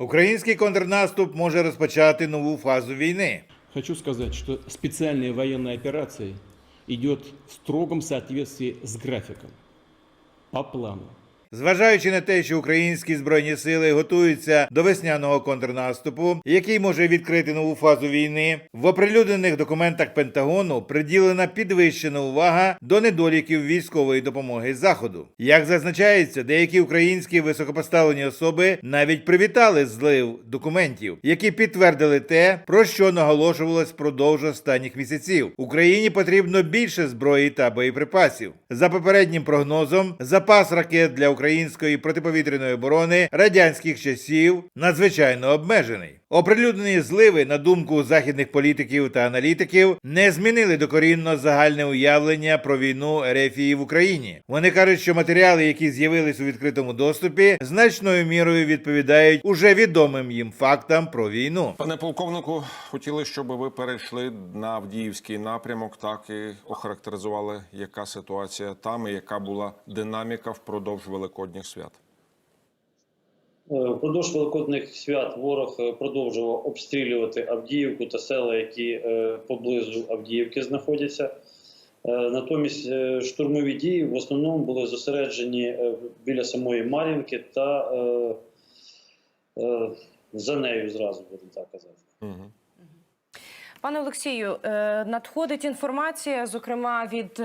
Український контрнаступ може розпочати нову фазу війни. Хочу сказать, что специальная военная операция идет в строгом соответствии с графиком, по плану. Зважаючи на те, що українські збройні сили готуються до весняного контрнаступу, який може відкрити нову фазу війни, в оприлюднених документах Пентагону приділена підвищена увага до недоліків військової допомоги заходу. Як зазначається, деякі українські високопоставлені особи навіть привітали злив документів, які підтвердили те, про що наголошувалось впродовж останніх місяців. Україні потрібно більше зброї та боєприпасів. За попереднім прогнозом, запас ракет для української протиповітряної оборони радянських часів надзвичайно обмежений. Оприлюднені зливи, на думку західних політиків та аналітиків, не змінили докорінно загальне уявлення про війну Ерефії в Україні. Вони кажуть, що матеріали, які з'явились у відкритому доступі, значною мірою відповідають уже відомим їм фактам про війну. Пане полковнику, хотіли, щоб ви перейшли на Авдіївський напрямок, так і охарактеризували, яка ситуація там і яка була динаміка впродовж великодніх свят. Е, Впродовж великодних свят ворог е, продовжував обстрілювати Авдіївку та села, які е, поблизу Авдіївки знаходяться. Натомість штурмові дії в основному були зосереджені біля самої Мар'їнки та е, е, за нею зразу будемо так казати. Угу. Пане Олексію, надходить інформація, зокрема від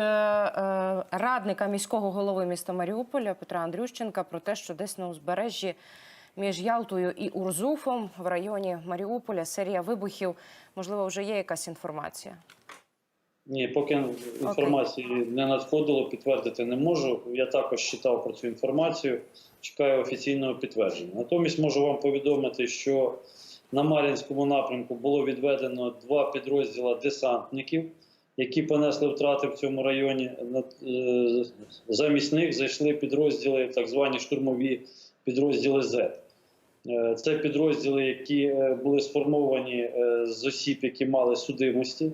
радника міського голови міста Маріуполя Петра Андрющенка, про те, що десь на узбережжі між Ялтою і Урзуфом в районі Маріуполя серія вибухів. Можливо, вже є якась інформація. Ні, поки інформації не надходило, підтвердити не можу. Я також читав про цю інформацію, чекаю офіційного підтвердження. Натомість можу вам повідомити, що на Мар'їнському напрямку було відведено два підрозділи десантників, які понесли втрати в цьому районі. Е, Замість них зайшли підрозділи, так звані штурмові підрозділи З. Е, Це підрозділи, які е, були сформовані е, з осіб, які мали судимості.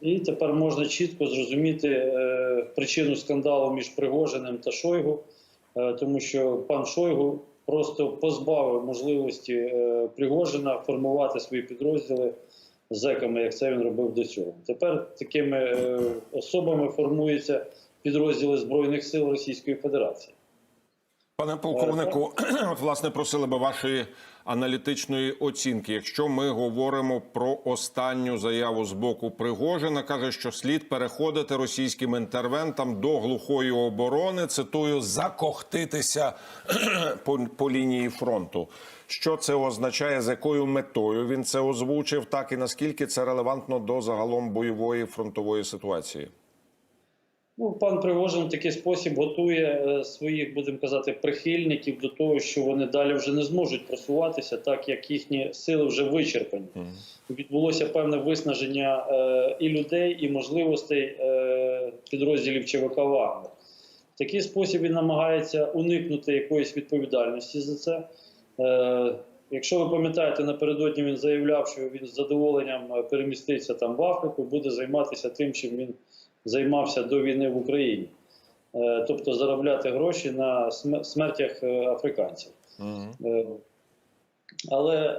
І тепер можна чітко зрозуміти причину скандалу між Пригожиним та Шойгу, тому що пан Шойгу просто позбавив можливості Пригожина формувати свої підрозділи зеками, як це він робив до цього. Тепер такими особами формуються підрозділи Збройних сил Російської Федерації. Пане полковнику, власне, просили би вашої аналітичної оцінки. Якщо ми говоримо про останню заяву з боку Пригожина, каже, що слід переходити російським інтервентам до глухої оборони. Цитую, закохтитися по, по лінії фронту. Що це означає, з якою метою він це озвучив, так і наскільки це релевантно до загалом бойової фронтової ситуації? Ну, пан Пригожин в такий спосіб готує е, своїх, будемо казати, прихильників до того, що вони далі вже не зможуть просуватися, так як їхні сили вже вичерпані. Відбулося певне виснаження е, і людей, і можливостей е, підрозділів ЧВК Вагнер. В такий спосіб він намагається уникнути якоїсь відповідальності за це. Е, якщо ви пам'ятаєте, напередодні він заявляв, що він з задоволенням е, переміститься там в Африку, буде займатися тим, чим він займався до війни в Україні, Е, тобто заробляти гроші на смертях е, африканців. Е, Але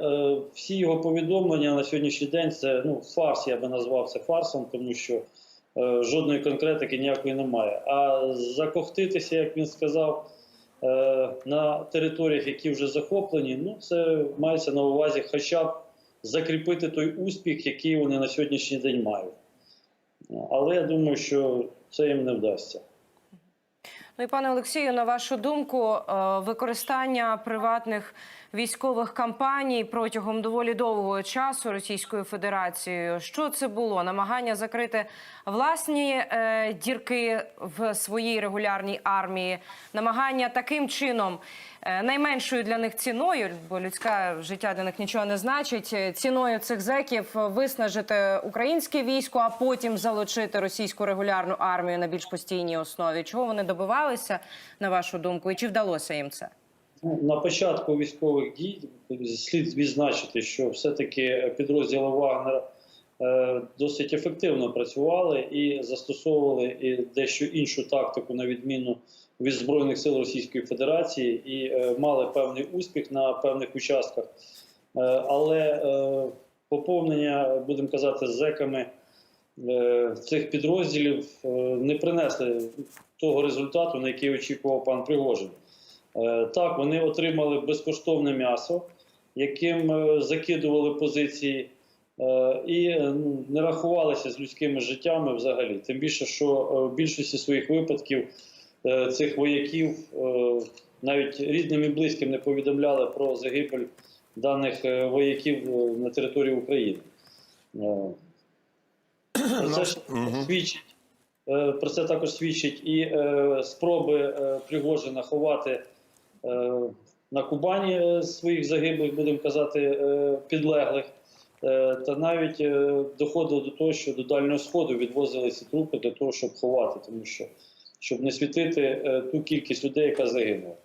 всі його повідомлення на сьогоднішній день це ну, фарс, я би назвав це фарсом, тому що жодної конкретики ніякої немає. А закохтитися, як він сказав, на територіях, які вже захоплені, ну це мається на увазі хоча б закріпити той успіх, який вони на сьогоднішній день мають. Але я думаю, що це їм не вдасться. Ну і пане Олексію, на вашу думку, е, використання приватних військових кампаній протягом доволі довгого часу Російською Федерацією, що це було? Намагання закрити власні е, дірки в своїй регулярній армії, намагання таким чином. е, Найменшою для них ціною, бо людське життя для них нічого не значить. е, Ціною цих зеків виснажити українське військо, а потім залучити російську регулярну армію на більш постійній основі. Чого вони добивалися, на вашу думку, і чи вдалося їм це? На початку військових дій слід відзначити, що все-таки підрозділи Вагнера е, досить ефективно працювали і застосовували і дещо іншу тактику, на відміну від Збройних сил Російської Федерації і е, мали певний успіх на певних участках. Е, але поповнення, будемо казати, зеками цих підрозділів не принесли того результату, на який очікував пан Пригожин. Е, Так, вони отримали безкоштовне м'ясо, яким е, закидували позиції, е, і ну, не рахувалися з людськими життями взагалі. Тим більше, що в більшості своїх випадків цих вояків навіть рідним і близьким не повідомляли про загибель даних вояків на території України. Це ж свідчить. Про це також свідчить і е, спроби е, Пригожина ховати на Кубані е, своїх загиблих, будемо казати, е, підлеглих. Е, Та навіть е, доходило до того, що до Дальнього Сходу відвозили ці трупи для того, щоб ховати, тому що щоб не світити е, ту кількість людей, яка загинула.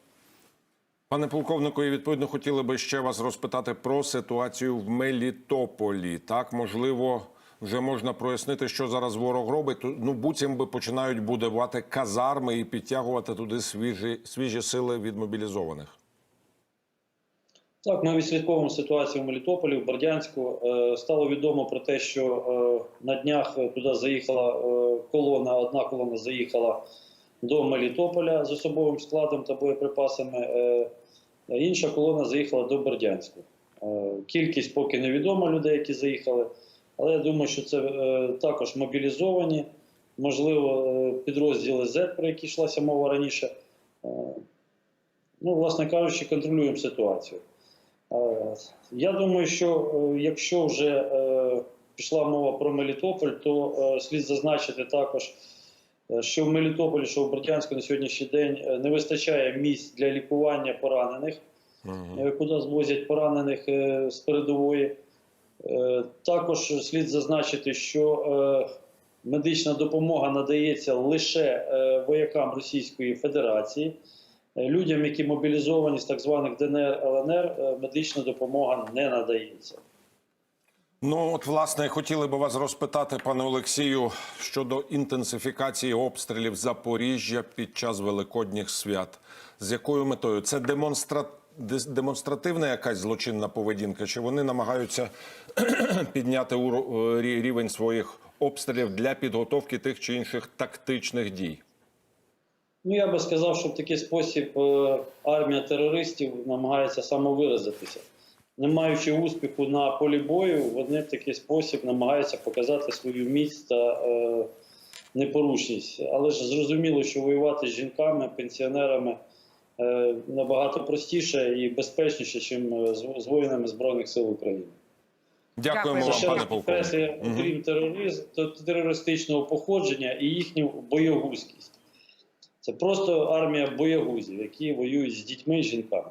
Пане полковнику, і відповідно хотіли би ще вас розпитати про ситуацію в Мелітополі. Так, можливо, вже можна прояснити, що зараз ворог робить. Ну, буцім би починають будувати казарми і підтягувати туди свіжі, свіжі сили від мобілізованих. Так, ми відслідковуємо ситуацію в Мелітополі, в Бердянську. Е, Стало відомо про те, що е, на днях е, туди заїхала колона, одна колона заїхала до Мелітополя з особовим складом та боєприпасами. Інша колона заїхала до Бердянську. Кількість поки невідома людей, які заїхали, але я думаю, що це е, також мобілізовані, можливо, е, підрозділи Z, про які йшлася мова раніше. Е, Ну, власне кажучи, контролюємо ситуацію. Я думаю, що якщо вже пішла мова про Мелітополь, то слід зазначити також, що в Мелітополі, що в Бердянську на сьогоднішній день не вистачає місць для лікування поранених, е, куди звозять поранених з передової. Е, Також слід зазначити, що е, медична допомога надається лише е, воякам Російської Федерації. Людям, які мобілізовані з так званих ДНР ЛНР, медична допомога не надається. Ну, от, власне, хотіли би вас розпитати, пане Олексію, щодо інтенсифікації обстрілів Запоріжжя під час великодніх свят. З якою метою? Це демонстра... демонстративна якась злочинна поведінка? Чи вони намагаються підняти е, рівень своїх обстрілів для підготовки тих чи інших тактичних дій? Ну я би сказав, що в такий спосіб е, армія терористів намагається самовиразитися. Не маючи успіху на полі бою, вони в такий спосіб намагаються показати свою міць та е, непорушність. Але ж зрозуміло, що воювати з жінками, пенсіонерами набагато простіше і безпечніше, ніж з, з воїнами Збройних сил України. Дякуємо вам, пане полковник. Крім тероризм, терористичного походження і їхню боєгузькість. Це просто армія боєгузів, які воюють з дітьми і жінками.